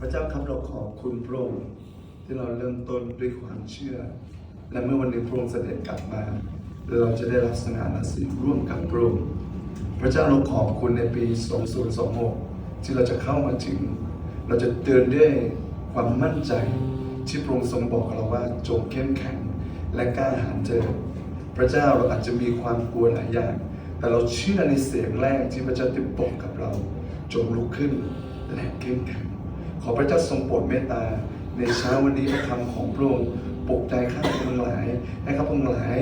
พระเจ้าครับเราขอบคุณพระองค์ที่เราเริ่มต้นด้วยความเชื่อ และเมื่อวันหนึ่งพระองค์เสด็จกลับมา เราจะได้รับสง่าราศีร่วมกับพระองค์พระเจ้าเราขอบคุณในปี 2026 ที่เราจะเข้ามาถึง เราจะเดินด้วยความมั่นใจที่พระองค์ทรงบอกเราว่าจงเข้มแข็งและกล้าหาญเจอ พระเจ้าเราอาจจะมีความกลัวหลายอย่าง แต่เราเชื่อในเสียงแรกที่พระเจ้าได้บอกกับเรา จงลุกขึ้นและเข้มแข็ง อพระเจ้าทรงโปรดเมตตา ในเช้าวันนี้พระคำของพระองค์ปลุกใจข้าพเจ้าทั้งหลายให้ข้าพเจ้าทั้งหลาย